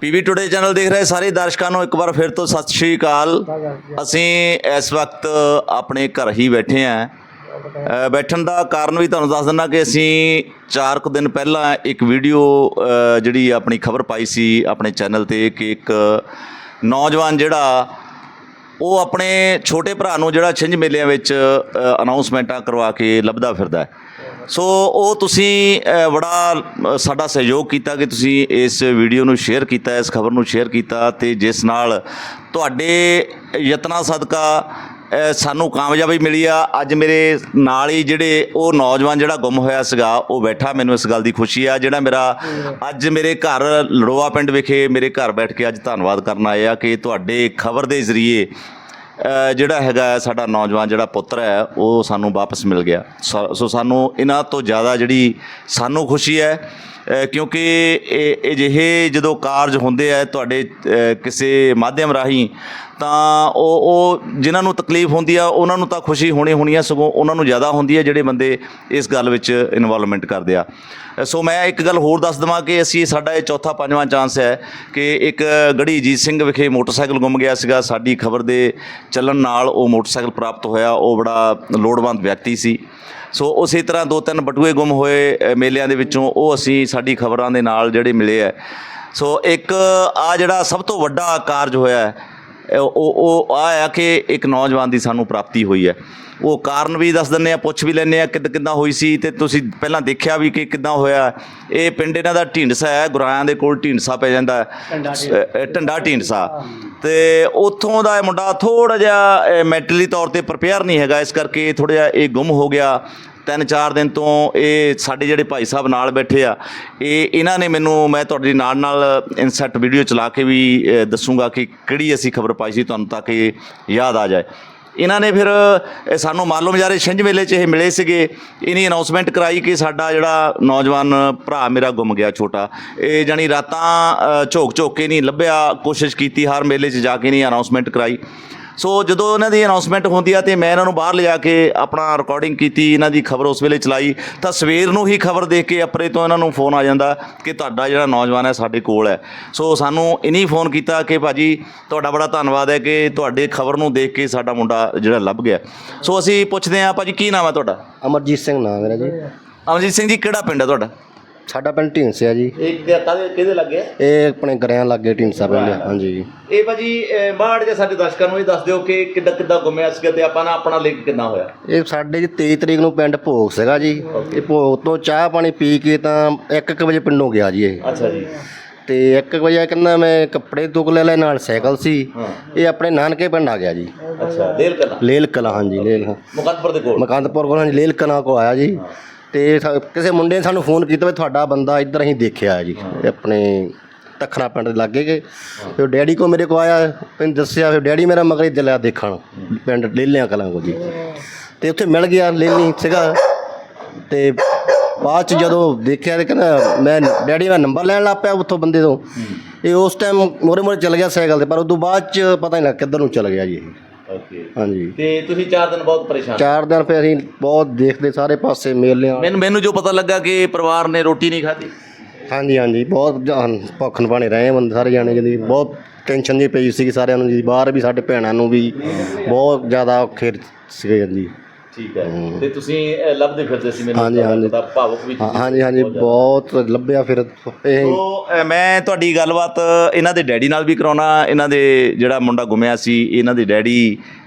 PV today channel ਦੇਖ ਰਹੇ ਸਾਰੇ ਦਰਸ਼ਕਾਂ ਨੂੰ ਇੱਕ ਵਾਰ ਫਿਰ ਤੋਂ ਸਤਿ ਸ਼੍ਰੀ ਅਕਾਲ। ਅਸੀਂ ਇਸ ਵਕਤ ਆਪਣੇ ਘਰ ਹੀ ਬੈਠੇ ਆਂ ਬੈਠਣ ਦਾ ਕਾਰਨ ਵੀ ਤੁਹਾਨੂੰ ਦੱਸ ਦਿੰਦਾ ਕਿ ਅਸੀਂ 4 ਕੁ ਦਿਨ ਪਹਿਲਾਂ ਇੱਕ ਵੀਡੀਓ ਜਿਹੜੀ ਆਪਣੀ ਖਬਰ ਪਾਈ ਸੀ ਆਪਣੇ ਚੈਨਲ ਤੇ ਕਿ ਇੱਕ ਨੌਜਵਾਨ ਜਿਹੜਾ, ਉਹ ਆਪਣੇ ਛੋਟੇ ਭਰਾ ਨੂੰ ਜਿਹੜਾ ਛਿੰਝ ਮੇਲਿਆਂ ਵਿੱਚ ਅਨਾਉਂਸਮੈਂਟਾਂ ਕਰਵਾ ਕੇ ਲੱਭਦਾ ਫਿਰਦਾ ਹੈ। ਸੋ ਉਹ ਤੁਸੀਂ ਅ, ਬੜਾ ਸਾਡਾ ਸਹਿਯੋਗ ਕੀਤਾ ਕਿ ਤੁਸੀਂ ਇਸ ਵੀਡੀਓ ਨੂੰ ਸ਼ੇਅਰ ਕੀਤਾ ਇਸ ਖਬਰ ਨੂੰ ਸ਼ੇਅਰ ਕੀਤਾ ਤੇ ਜਿਸ ਨਾਲ ਤੁਹਾਡੇ ਯਤਨਾਂ ਸਦਕਾ ਅ, ਸਾਨੂੰ ਕਾਮਯਾਬੀ ਮਿਲੀ ਆ। ਅੱਜ ਮੇਰੇ ਨਾਲ ਹੀ ਜਿਹੜੇ ਉਹ ਨੌਜਵਾਨ ਜਿਹੜਾ ਗੁੰਮ ਹੋਇਆ ਸੀਗਾ ਉਹ ਬੈਠਾ। ਮੈਨੂੰ ਇਸ ਗੱਲ ਦੀ ਖੁਸ਼ੀ ਆ। ਜਿਹੜਾ ਮੇਰਾ ਅੱਜ ਮੇਰੇ ਘਰ ਲੜੋਆ ਪਿੰਡ ਵਿਖੇ ਮੇਰੇ ਘਰ ਬੈਠ ਕੇ ਅੱਜ ਧੰਨਵਾਦ ਕਰਨ ਆਏ ਆ ਕਿ ਤੁਹਾਡੇ ਖਬਰ ਦੇ ਜ਼ਰੀਏ ਜਿਹੜਾ ਹੈਗਾ ਸਾਡਾ ਨੌਜਵਾਨ ਜਿਹੜਾ ਪੁੱਤਰ ਹੈ, ਉਹ ਸਾਨੂੰ ਵਾਪਸ ਮਿਲ ਗਿਆ। ਸੋ ਸੋ ਸਾਨੂੰ ਇਹਨਾਂ ਤੋਂ ਜ਼ਿਆਦਾ ਜਿਹੜੀ ਸਾਨੂੰ ਖੁਸ਼ੀ ਹੈ ਕਿਉਂਕਿ ਇਹ ਅਜਿਹੇ ਜਦੋਂ ਕਾਰਜ ਹੁੰਦੇ ਆ, ਤੁਹਾਡੇ ਕਿਸੇ ਮਾਧਿਅਮ ਰਾਹੀਂ ਤਾਂ ਉਹ ਉਹ ਜਿਨ੍ਹਾਂ ਨੂੰ ਤਕਲੀਫ ਹੁੰਦੀ ਆ, ਉਹਨਾਂ ਨੂੰ ਤਾਂ ਖੁਸ਼ੀ ਹੋਣੀ ਹੋਣੀ ਆ ਸਗੋਂ ਉਹਨਾਂ ਨੂੰ ਜ਼ਿਆਦਾ ਹੁੰਦੀ ਹੈ ਜਿਹੜੇ ਬੰਦੇ ਇਸ ਗੱਲ ਵਿੱਚ ਇਨਵੋਲਵਮੈਂਟ ਕਰਦੇ ਆ। ਸੋ ਮੈਂ ਇੱਕ ਗੱਲ ਹੋਰ ਦੱਸ ਦਵਾਂ ਕਿ ਅਸੀਂ ਸਾਡਾ ਇਹ ਚੌਥਾ, ਪੰਜਵਾਂ ਚਾਂਸ ਹੈ ਕਿ ਇੱਕ ਗੜੀ ਅਜੀਤ ਸਿੰਘ ਵਿਖੇ ਮੋਟਰਸਾਈਕਲ ਗੁੰਮ ਗਿਆ ਸੀਗਾ। ਸਾਡੀ ਖਬਰ ਦੇ ਚੱਲਣ ਨਾਲ ਉਹ ਮੋਟਰਸਾਈਕਲ ਪ੍ਰਾਪਤ ਹੋਇਆ। ਉਹ ਬੜਾ ਲੋੜਵੰਦ ਵਿਅਕਤੀ ਸੀ। ਸੋ ਉਸੇ ਤਰ੍ਹਾਂ ਦੋ ਤਿੰਨ ਬਟੂਏ ਗੁੰਮ ਹੋਏ ਮੇਲਿਆਂ ਦੇ ਵਿੱਚੋਂ ਉਹ ਅਸੀਂ ਸਾਡੀ ਖਬਰਾਂ ਦੇ ਨਾਲ ਜਿਹੜੇ ਮਿਲੇ ਹੈ ਸੋ ਇੱਕ, ਆ ਜਿਹੜਾ ਸਭ ਤੋਂ ਵੱਡਾ ਕਾਰਜ ਹੋਇਆ ਹੈ ਉਹ ਉਹ ਆ ਆ ਕਿ ਇੱਕ ਨੌਜਵਾਨ ਦੀ ਸਾਨੂੰ ਪ੍ਰਾਪਤੀ ਹੋਈ ਹੈ। ਉਹ ਕਾਰਨ ਵੀ ਦੱਸ ਦਿੰਨੇ ਆ ਪੁੱਛ ਵੀ ਲੈਨੇ ਆ ਕਿੱਦ ਕਿੱਦਾਂ ਹੋਈ ਸੀ ਤੇ ਤੁਸੀਂ ਪਹਿਲਾਂ ਦੇਖਿਆ ਵੀ ਕਿ ਕਿੱਦਾਂ ਹੋਇਆ। ਇਹ ਪਿੰਡ ਇਹਨਾਂ ਦਾ ਢੀਂਡਸਾ ਹੈ ਗੁਰਾਇਆਂ ਦੇ ਕੋਲ ਢੀਂਡਸਾ ਪੈ ਜਾਂਦਾ। ਟੰਡਾ ਢੀਂਡਸਾ। ਤੇ ਉੱਥੋਂ ਦਾ ਇਹ ਮੁੰਡਾ ਥੋੜਾ ਜਿਹਾ ਮੈਂਟਲੀ ਤੌਰ ਤੇ ਪ੍ਰਪੇਅਰ ਨਹੀਂ ਹੈਗਾ ਇਸ ਕਰਕੇ ਥੋੜਾ ਜਿਹਾ ਇਹ ਗੁੰਮ ਹੋ ਗਿਆ। ਤਿੰਨ ਚਾਰ ਦਿਨ ਤੋਂ ਇਹ ਸਾਡੇ ਜਿਹੜੇ ਭਾਈ ਸਾਹਿਬ ਨਾਲ ਬੈਠੇ ਆ ਇਹ ਇਹਨਾਂ ਨੇ ਮੈਨੂੰ ਮੈਂ ਤੁਹਾਡੇ ਨਾਲ ਨਾਲ ਇਨਸੈਟ ਵੀਡੀਓ ਚਲਾ ਕੇ ਵੀ ਅ, ਦੱਸੂਗਾ ਕਿ ਕਿਹੜੀ ਅਸੀਂ ਖਬਰ ਪਾਈ ਸੀ ਤੁਹਾਨੂੰ ਤਾਂ ਕਿ ਯਾਦ ਆ ਜਾਏ। ਇਹਨਾਂ ਨੇ ਫਿਰ ਅ, ਸਾਨੂੰ ਮਾਲੂਮ ਜਾਰੇ ਛਿੰਝ ਮੇਲੇ 'ਚ ਇਹ ਮਿਲੇ ਸੀਗੇ। ਇਹਨੀ ਅਨਾਉਂਸਮੈਂਟ ਕਰਾਈ ਕਿ ਸਾਡਾ ਜਿਹੜਾ ਨੌਜਵਾਨ ਭਰਾ ਮੇਰਾ ਗੁੰਮ ਗਿਆ ਛੋਟਾ। ਇਹ ਜਾਨੀ ਰਾਤਾਂ ਝੋਕ ਝੋਕ ਕੇ ਨਹੀਂ ਲੱਭਿਆ ਕੋਸ਼ਿਸ਼ ਕੀਤੀ ਹਰ ਮੇਲੇ 'ਚ ਜਾ ਕੇ ਨਹੀਂ ਅਨਾਉਂਸਮੈਂਟ ਕਰਾਈ। ਸੋ ਜਦੋਂ ਇਹਨਾਂ ਦੀ ਅਨਾਉਂਸਮੈਂਟ ਹੁੰਦੀ ਆ ਤੇ ਮੈਂ ਇਹਨਾਂ ਨੂੰ ਬਾਹਰ ਲਿਜਾ ਕੇ ਆਪਣਾ ਰਿਕਾਰਡਿੰਗ ਕੀਤੀ ਇਹਨਾਂ ਦੀ ਖਬਰ ਉਸ ਵੇਲੇ ਚਲਾਈ ਤਾਂ ਸਵੇਰ ਨੂੰ ਹੀ ਖਬਰ ਦੇਖ ਕੇ ਅਪਰੇ ਤੋਂ ਇਹਨਾਂ ਨੂੰ ਫੋਨ ਆ ਜਾਂਦਾ ਕਿ ਤੁਹਾਡਾ ਜਿਹੜਾ ਨੌਜਵਾਨ ਹੈ ਸਾਡੇ ਕੋਲ ਹੈ। ਸੋ ਸਾਨੂੰ ਇਨੀ ਫੋਨ ਕੀਤਾ ਕਿ ਭਾਜੀ ਤੁਹਾਡਾ ਬੜਾ ਧੰਨਵਾਦ ਹੈ ਕਿ ਤੁਹਾਡੇ ਖਬਰ ਨੂੰ ਦੇਖ ਕੇ ਸਾਡਾ ਮੁੰਡਾ ਜਿਹੜਾ ਲੱਭ ਗਿਆ। ਸੋ ਅਸੀਂ ਪੁੱਛਦੇ ਹਾਂ ਭਾਜੀ ਕੀ ਨਾਮ ਹੈ ਤੁਹਾਡਾ? ਅਮਰਜੀਤ ਸਿੰਘ ਨਾਮ ਮੇਰਾ ਜੀ। ਅਮਰਜੀਤ ਸਿੰਘ ਜੀ ਕਿਹੜਾ ਪਿੰਡ ਹੈ ਤੁਹਾਡਾ? ਸਾਡਾ ਪਿੰਡ ਢੀਂਸਿਆ ਜੀ। ਇਹ ਕਾਹਦੇ ਕਿਹਦੇ ਲੱਗੇ? ਇਹ ਆਪਣੇ ਗਰਿਆਂ ਲੱਗੇ ਢੀਂਸਾ ਪਿੰਡ ਹਾਂਜੀ। ਇਹ ਭਾਜੀ ਮਾੜ ਜੇ ਸਾਡੇ ਦਰਸ਼ਕਾਂ ਨੂੰ ਇਹ ਦੱਸ ਦਿਓ ਕਿ ਕਿੱਦਾਂ ਕਿੱਦਾਂ ਗੁੰਮਿਆ ਸੀਗਾ ਤੇ ਆਪਾਂ ਨਾ ਆਪਣਾ ਲਿੰਕ ਕਿੰਨਾ ਹੋਇਆ? ਇਹ ਸਾਡੇ ਜੀ 23 ਤਰੀਕ ਨੂੰ ਪਿੰਡ ਭੋਗ ਸੀਗਾ ਜੀ। ਇਹ ਭੋਗ ਤੋਂ ਚਾਹ ਪਾਣੀ ਪੀ ਕੇ ਤਾਂ 1:00 ਵਜੇ ਪਿੰਡੋਂ ਗਿਆ ਜੀ ਇਹ। ਅੱਛਾ ਜੀ। ਤੇ 1 ਵਜੇ ਕਹਿੰਦਾ ਮੈਂ ਕੱਪੜੇ ਤੁਕ ਲੈ ਲੈ ਨਾਲ ਸਾਈਕਲ ਸੀ। ਹਾਂ। ਇਹ ਆਪਣੇ ਨਾਨਕੇ ਪਿੰਡ ਆ ਗਿਆ ਜੀ। ਅੱਛਾ ਦੇਲ ਕਲਾ ਲੇਲ ਕਲਾ ਹਾਂਜੀ ਲੇਲ ਮੁਕੱਦਪੁਰ ਦੇ ਕੋਲ? ਮਕੰਦਪੁਰ ਕੋਲ ਹਾਂਜੀ ਲੇਲ ਕਲਾ ਕੋ ਆਇਆ ਜੀ। ਤੇ ਸਾ- ਕਿਸੇ ਮੁੰਡੇ ਨੇ ਸਾਨੂੰ ਫੋਨ ਕੀਤਾ ਵੀ ਤੁਹਾਡਾ ਬੰਦਾ ਇੱਧਰ ਅਸੀਂ ਦੇਖਿਆ ਹੈ। ਜੀ ਇਹ ਆਪਣੇ ਤਖਣਾ ਪਿੰਡ ਦੇ ਲਾਗੇ ਕੇ ਫਿਰ ਡੈਡੀ ਕੋ ਮੇਰੇ ਕੋ ਆਇਆ ਮੈਨੂੰ ਦੱਸਿਆ ਫਿਰ ਡੈਡੀ ਮੇਰਾ ਮਗਰ ਹੀ ਦਿਲਿਆ ਦੇਖਣ ਪਿੰਡ ਲੇਲਿਆਂ ਕਲਾਂ ਕੋ ਜੀ। ਤੇ ਉੱਥੇ ਮਿਲ ਗਿਆ ਲੇਲੀ ਸੀਗਾ। ਤੇ ਬਾਅਦ ਚ ਜਦੋਂ ਦੇਖਿਆ ਤੇ ਕਹਿੰਦਾ ਮੈਂ ਡੈਡੀ ਦਾ ਨੰਬਰ ਲੈਣ ਲੱਗ ਪਿਆ ਉੱਥੋਂ ਬੰਦੇ ਤੋਂ। ਇਹ ਉਸ ਟਾਈਮ ਮੋਰੇ ਮੋਰੇ ਚੱਲ ਗਿਆ ਸਾਈਕਲ ਤੇ ਪਰ ਉਦੋਂ ਬਾਅਦ ਚ ਪਤਾ ਨਹੀਂ ਲੱਗ ਕਿੱਧਰ ਨੂੰ ਚੱਲ ਗਿਆ ਜੀ ਇਹ। ਓਕੇ ਹਾਂਜੀ। ਤੇ ਤੁਸੀਂ 4 ਦਿਨ ਬਹੁਤ ਪਰੇਸ਼ਾਨ ਚਾਰ ਦਿਨ ਫਿਰ ਅਸੀਂ ਬਹੁਤ ਦੇਖਦੇ ਸਾਰੇ ਪਾਸੇ ਮੇਲਿਆਂ। ਮੈਨੂੰ ਮੈਨੂੰ ਜੋ ਪਤਾ ਲੱਗਾ ਕਿ ਪਰਿਵਾਰ ਨੇ ਰੋਟੀ ਨਹੀਂ ਖਾਧੀ। ਹਾਂਜੀ ਹਾਂਜੀ ਬਹੁਤ ਜਾਨ ਭੁੱਖ ਨਪਾਣੇ ਰਹੇ ਬੰਦੇ ਸਾਰੇ ਜਾਣੇ ਜਿਹਦੀ ਬਹੁਤ ਟੈਨਸ਼ਨ ਜੀ ਪਈ ਸੀ ਸਾਰਿਆਂ ਨੂੰ ਜੀ ਬਾਹਰ ਵੀ ਸਾਡੇ ਭੈਣਾਂ ਨੂੰ ਵੀ ਬਹੁਤ ਜ਼ਿਆਦਾ ਔਖੇ ਸੀਗੇ ਜੀ। ਠੀਕ ਹੈ। ਤੇ ਤੁਸੀਂ ਲੱਭਦੇ ਫਿਰਦੇ ਸੀ ਮੈਨੂੰ ਹਾਂਜੀ, ਹਾਂਜੀ। ਪਤਾ ਭਾਵੁਕ ਵੀ ਹਾਂ- ਹਾਂਜੀ ਹਾਂਜੀ ਬਹੁਤ ਲੱਭਿਆ ਫਿਰ। ਇਹ ਸੋ ਅ, ਮੈਂ ਤੁਹਾਡੀ ਗੱਲਬਾਤ ਇਹਨਾਂ ਦੇ ਡੈਡੀ ਨਾਲ ਵੀ ਕਰਾਉਣਾ ਇਹਨਾਂ ਦੇ ਜਿਹੜਾ ਮੁੰਡਾ ਗੁੰਮਿਆ ਸੀ ਇਹਨਾਂ ਦੇ ਡੈਡੀ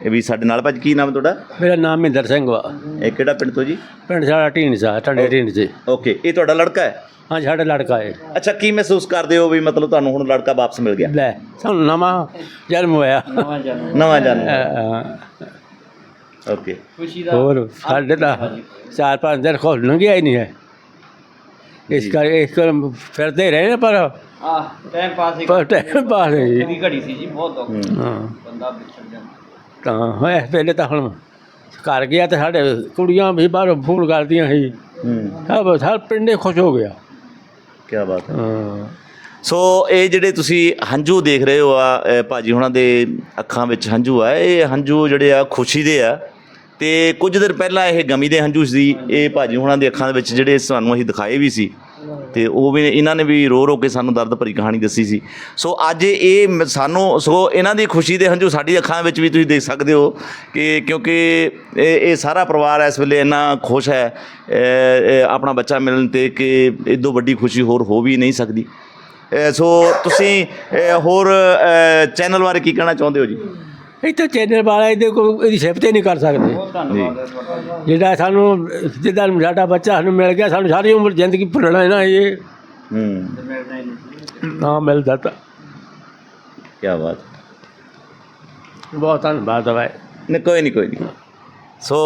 ਵੀ ਸਾਡੇ ਨਾਲ। ਭਾਜੀ ਕੀ ਨਾਮ ਤੁਹਾਡਾ? ਮੇਰਾ ਨਾਮ ਮਹਿੰਦਰ ਸਿੰਘ ਵਾ। ਇਹ ਕਿਹੜਾ ਪਿੰਡ ਤੋਂ ਜੀ? ਪਿੰਡ ਸਾਡਾ ਢੀਂਡਸਾ ਟੰਡੇ ਢੀਂਡਸੇ ਓਕੇ ਇਹ ਤੁਹਾਡਾ ਲੜਕਾ ਹੈ? ਹਾਂ ਸਾਡਾ ਲੜਕਾ ਹੈ। ਅੱਛਾ ਕੀ ਮਹਿਸੂਸ ਕਰਦੇ ਹੋ ਵੀ ਮਤਲਬ ਤੁਹਾਨੂੰ ਹੁਣ ਲੜਕਾ ਵਾਪਸ ਮਿਲ ਗਿਆ? ਲੈ ਸਾਨੂੰ ਨਵਾਂ ਜਨਮ ਹੋਇਆ। ਨਵਾਂ ਜਨਮ। ਅਹ, ਓਕੇ ਹੋਰ ਸਾਡੇ ਤਾਂ ਚਾਰ ਪੰਜ ਦਿਨ ਖੋਲ ਲੰਘਿਆ ਹੀ ਨਹੀਂ ਹੈ। ਇਸ ਕਰ ਇਸ ਕਰ ਫਿਰਦੇ ਰਹੇ ਨੇ ਪਰ ਆ ਟਾਈਮ ਪਾਸ ਹੀ ਪਰ ਟਾਈਮ ਪਾਸ ਹੈ ਜੀ। ਦੀ ਘੜੀ ਸੀ ਜੀ ਬਹੁਤ ਔਖਾ। ਹਾਂ। ਬੰਦਾ ਵਿਛੜ ਜਾਂਦਾ। ਤਾਂ ਹੋਇਆ ਪਹਿਲੇ ਤਾਂ ਹੁਣ ਘਰ ਗਿਆ ਤੇ ਸਾਡੇ ਕੁੜੀਆਂ ਵੀ ਬਾਹਰੋਂ ਫੋਨ ਕਰਦੀਆਂ ਸੀ। ਹੂੰ। ਸਭ ਹਰ ਪਿੰਡੇ ਖੁਸ਼ ਹੋ ਗਿਆ। ਕੀ ਬਾਤ ਹੈ। ਹਾਂ। ਸੋ ਇਹ ਜਿਹੜੇ ਤੁਸੀਂ ਹੰਝੂ ਦੇਖ ਰਹੇ ਹੋ ਆ ਅ, ਭਾਜੀ ਹੁਣਾਂ ਦੇ ਅੱਖਾਂ ਵਿੱਚ ਹੰਝੂ ਆ ਇਹ ਹੰਝੂ ਜਿਹੜੇ ਆ ਖੁਸ਼ੀ ਦੇ ਆ। ਤੇ ਕੁਝ ਦਿਨ ਪਹਿਲਾਂ ਇਹ ਗਮੀ ਦੇ ਹੰਝੂ ਸੀ ਇਹ ਭਾਜੀ ਹੁਣਾਂ ਦੇ ਅੱਖਾਂ ਦੇ ਵਿੱਚ ਜਿਹੜੇ ਸਾਨੂੰ ਅਸੀਂ ਦਿਖਾਏ ਵੀ ਸੀ। ਤੇ ਉਹ ਵੀ ਇਹਨਾਂ ਨੇ ਵੀ ਰੋ ਰੋ ਕੇ ਸਾਨੂੰ ਦਰਦ ਭਰੀ ਕਹਾਣੀ ਦੱਸੀ ਸੀ। ਸੋ ਅੱਜ ਇਹ ਸਾਨੂੰ ਸੋ ਇਹਨਾਂ ਦੀ ਖੁਸ਼ੀ ਦੇ ਹੰਝੂ ਸਾਡੀ ਅੱਖਾਂ ਵਿੱਚ ਵੀ ਤੁਸੀਂ ਦੇਖ ਸਕਦੇ ਹੋ ਕਿ ਕਿਉਂਕਿ ਇਹ ਇਹ ਸਾਰਾ ਪਰਿਵਾਰ ਇਸ ਵੇਲੇ ਇੰਨਾ ਖੁਸ਼ ਹੈ ਆਪਣਾ ਬੱਚਾ ਮਿਲਣ ਤੇ ਕਿ ਇਦੋਂ ਵੱਡੀ ਖੁਸ਼ੀ ਹੋਰ ਹੋ ਵੀ ਨਹੀਂ ਸਕਦੀ। ਸੋ ਤੁਸੀਂ ਹੋਰ ਚੈਨਲ ਬਾਰੇ ਕੀ ਕਹਿਣਾ ਚਾਹੁੰਦੇ ਹੋ ਜੀ? ਇੱਥੇ ਚੈਨਲ ਵਾਲਾ ਇਹਦੇ ਕੋਈ ਇਹਦੀ ਸਿਫਤ ਹੀ ਨਹੀਂ ਕਰ ਸਕਦੇ। ਜਿਹੜਾ ਸਾਨੂੰ ਜਿੱਦਾਂ ਸਾਡਾ ਬੱਚਾ ਸਾਨੂੰ ਮਿਲ ਗਿਆ ਸਾਨੂੰ ਸਾਰੀ ਉਮਰ ਜ਼ਿੰਦਗੀ ਭੁੱਲਣਾ ਹੈ ਨਾ ਇਹ। ਹੂੰ। ਨਾ ਮਿਲਦਾ ਤਾਂ ਕੀ ਬਾਤ ਬਹੁਤ ਧੰਨਵਾਦ ਹੈ ਨਹੀਂ ਕੋਈ ਨਹੀਂ ਕੋਈ ਨਹੀਂ। ਸੋ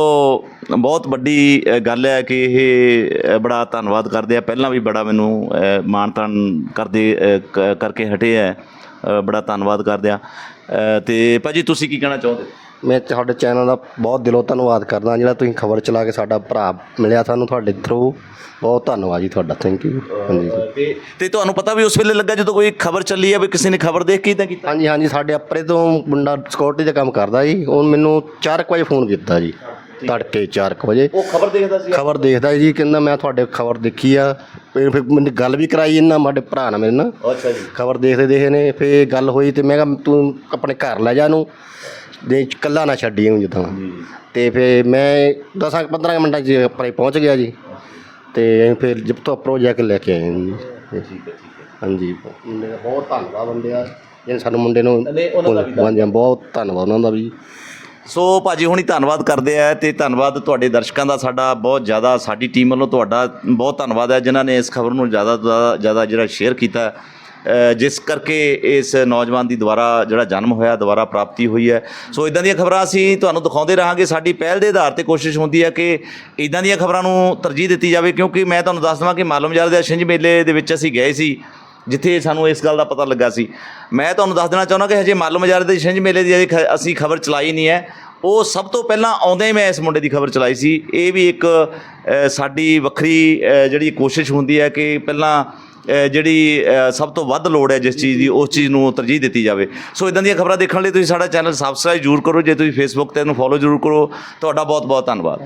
ਬਹੁਤ ਵੱਡੀ ਗੱਲ ਹੈ ਕਿ ਇਹ ਬੜਾ ਧੰਨਵਾਦ ਕਰਦੇ ਆ। ਪਹਿਲਾਂ ਵੀ ਬੜਾ ਮੈਨੂੰ ਮਾਣ ਤਾਣ ਕਰਦੇ ਕ- ਕਰਕੇ ਹਟੇ ਆ ਬੜਾ ਧੰਨਵਾਦ ਕਰਦੇ ਆ। ਤੇ ਭਾਜੀ ਤੁਸੀਂ ਕੀ ਕਹਿਣਾ ਚਾਹੁੰਦੇ? ਮੈਂ ਤੁਹਾਡੇ ਚੈਨਲ ਦਾ ਬਹੁਤ ਦਿਲੋਂ ਧੰਨਵਾਦ ਕਰਦਾ। ਜਿਹੜਾ ਤੁਸੀਂ ਖਬਰ ਚਲਾ ਕੇ ਸਾਡਾ ਭਰਾ ਮਿਲਿਆ ਸਾਨੂੰ ਤੁਹਾਡੇ ਥਰੂ ਬਹੁਤ ਧੰਨਵਾਦ ਜੀ ਤੁਹਾਡਾ। ਥੈਂਕ ਯੂ ਹਾਂਜੀ। ਤੇ ਤੇ ਤੁਹਾਨੂੰ ਪਤਾ ਵੀ ਉਸ ਵੇਲੇ ਲੱਗਾ ਜਦੋਂ ਕੋਈ ਖਬਰ ਚੱਲੀ ਆ ਵੀ ਕਿਸੇ ਨੇ ਖਬਰ ਦੇਖ ਕੇ ਇਦਾਂ ਕੀਤਾ? ਹਾਂਜੀ ਹਾਂਜੀ। ਸਾਡੇ ਅੱਪਰੇ ਤੋਂ ਮੁੰਡਾ ਸਿਕਿਉਰਿਟੀ ਦਾ ਕੰਮ ਕਰਦਾ ਜੀ। ਉਹ ਮੈਨੂੰ 4 ਵਜੇ ਫੋਨ ਕੀਤਾ ਜੀ। ਤੜਕੇ 4 ਵਜੇ। ਉਹ ਖਬਰ ਦੇਖਦਾ ਸੀ। ਖਬਰ ਦੇਖਦਾ ਜੀ ਕਹਿੰਦਾ ਮੈਂ ਤੁਹਾਡੇ ਖਬਰ ਦੇਖੀ ਆ। ਫਿਰ ਫਿਰ ਮੈਨੂੰ ਗੱਲ ਵੀ ਕਰਾਈ ਇਹਨਾਂ ਸਾਡੇ ਭਰਾ ਨਾਲ ਮੇਰੇ ਨਾਲ। ਅੱਛਾ ਜੀ। ਖਬਰ ਦੇਖਦੇ ਦੇਖੇ ਨੇ ਫਿਰ ਗੱਲ ਹੋਈ ਤੇ ਮੈਂ ਕਿਹਾ ਤੂੰ ਆਪਣੇ ਘਰ ਲੈ ਜਾ ਨੂੰ ਦੇ ਇਕੱਲਾ ਨਾ ਛੱਡੀ ਇਹਨੂੰ ਜਿੱਦਾਂ। ਤੇ ਫਿਰ ਮੈਂ 10 15 ਮਿੰਟਾਂ 'ਚ ਆਪਣੇ ਪਹੁੰਚ ਗਿਆ ਜੀ। ਤੇ ਅਸੀਂ ਫਿਰ ਜਿਪਤੋ ਪ੍ਰੋਜੈਕਟ ਲੈ ਕੇ ਆਏ ਜੀ। ਠੀਕ ਹੈ ਹਾਂਜੀ। ਮੁੰਡੇ ਬਹੁਤ ਧੰਨਵਾਦ ਬੰਦੇ ਆ। ਜਿਹਨੇ ਸਾਨੂੰ ਮੁੰਡੇ ਨੂੰ ਨਹੀਂ, ਉਹਨਾਂ ਦਾ ਵੀ ਹਾਂਜੀ ਬਹੁਤ ਧੰਨਵਾਦ ਉਹਨਾਂ ਦਾ ਵੀ। ਸੋ ਭਾਜੀ ਹੁਣੀ ਧੰਨਵਾਦ ਕਰਦੇ ਆ ਤੇ ਧੰਨਵਾਦ ਤੁਹਾਡੇ ਦਰਸ਼ਕਾਂ ਦਾ। ਸਾਡਾ ਬਹੁਤ ਜ਼ਿਆਦਾ, ਸਾਡੀ ਟੀਮ ਵੱਲੋਂ ਤੁਹਾਡਾ ਬਹੁਤ ਧੰਨਵਾਦ ਹੈ, ਜਿਨ੍ਹਾਂ ਨੇ ਇਸ ਖਬਰ ਨੂੰ ਜ਼ਿਆਦਾ ਤੋਂ ਜ਼ਿਆਦਾ- ਜ਼ਿਆਦਾ ਜਿਹੜਾ ਸ਼ੇਅਰ ਕੀਤਾ। ਜਿਸ ਕਰਕੇ ਇਸ ਨੌਜਵਾਨ ਦੀ ਦੁਬਾਰਾ ਜਿਹੜਾ ਜਨਮ ਹੋਇਆ, ਦੁਬਾਰਾ ਪ੍ਰਾਪਤੀ ਹੋਈ ਹੈ। ਸੋ ਇਦਾਂ ਦੀਆਂ ਖਬਰਾਂ ਅਸੀਂ ਤੁਹਾਨੂੰ ਦਿਖਾਉਂਦੇ ਰਹਾਂਗੇ। ਸਾਡੀ ਪਹਿਲ ਦੇ ਆਧਾਰ ਤੇ ਕੋਸ਼ਿਸ਼ ਹੁੰਦੀ ਹੈ ਕਿ ਇਦਾਂ ਦੀਆਂ ਖਬਰਾਂ ਨੂੰ ਤਰਜੀਹ ਦਿੱਤੀ ਜਾਵੇ, ਕਿਉਂਕਿ ਮੈਂ ਤੁਹਾਨੂੰ ਦੱਸ ਦਵਾਂ ਕਿ ਮਾਲੂਮਜਾਰ ਦੇ ਛਿੰਝ ਮੇਲੇ ਦੇ ਵਿੱਚ ਅਸੀਂ ਗਏ ਸੀ। ਜਿੱਥੇ ਸਾਨੂੰ ਇਸ ਗੱਲ ਦਾ ਪਤਾ ਲੱਗਾ ਸੀ। ਮੈਂ ਤੁਹਾਨੂੰ ਦੱਸ ਦੇਣਾ ਚਾਹੁੰਦਾ ਕਿ ਹਜੇ ਮਾਲੂਮ ਮਜਾਰੇ ਦੇ ਛਿੰਝ ਮੇਲੇ ਦੀ ਅਜੇ ਖ- ਅਸੀਂ ਖਬਰ ਚਲਾਈ ਨਹੀਂ ਹੈ। ਉਹ ਸਭ ਤੋਂ ਪਹਿਲਾਂ ਆਉਂਦੇ ਹੀ ਮੈਂ ਇਸ ਮੁੰਡੇ ਦੀ ਖਬਰ ਚਲਾਈ ਸੀ। ਇਹ ਵੀ ਇੱਕ ਅ, ਸਾਡੀ ਵੱਖਰੀ ਅ, ਜਿਹੜੀ ਕੋਸ਼ਿਸ਼ ਹੁੰਦੀ ਹੈ ਕਿ ਪਹਿਲਾਂ ਅ, ਜਿਹੜੀ ਅ, ਸਭ ਤੋਂ ਵੱਧ ਲੋੜ ਹੈ ਜਿਸ ਚੀਜ਼ ਦੀ ਉਸ ਚੀਜ਼ ਨੂੰ ਤਰਜੀਹ ਦਿੱਤੀ ਜਾਵੇ। ਸੋ ਇਦਾਂ ਦੀਆਂ ਖਬਰਾਂ ਦੇਖਣ ਲਈ ਤੁਸੀਂ ਸਾਡਾ ਚੈਨਲ ਸਬਸਕ੍ਰਾਈਬ ਜ਼ਰੂਰ ਕਰੋ। ਜੇ ਤੁਸੀਂ ਫੇਸਬੁੱਕ ਤੇ ਇਹਨੂੰ ਫੋਲੋ ਜ਼ਰੂਰ ਕਰੋ। ਤੁਹਾਡਾ ਬਹੁਤ ਬਹੁਤ ਧੰਨਵਾਦ।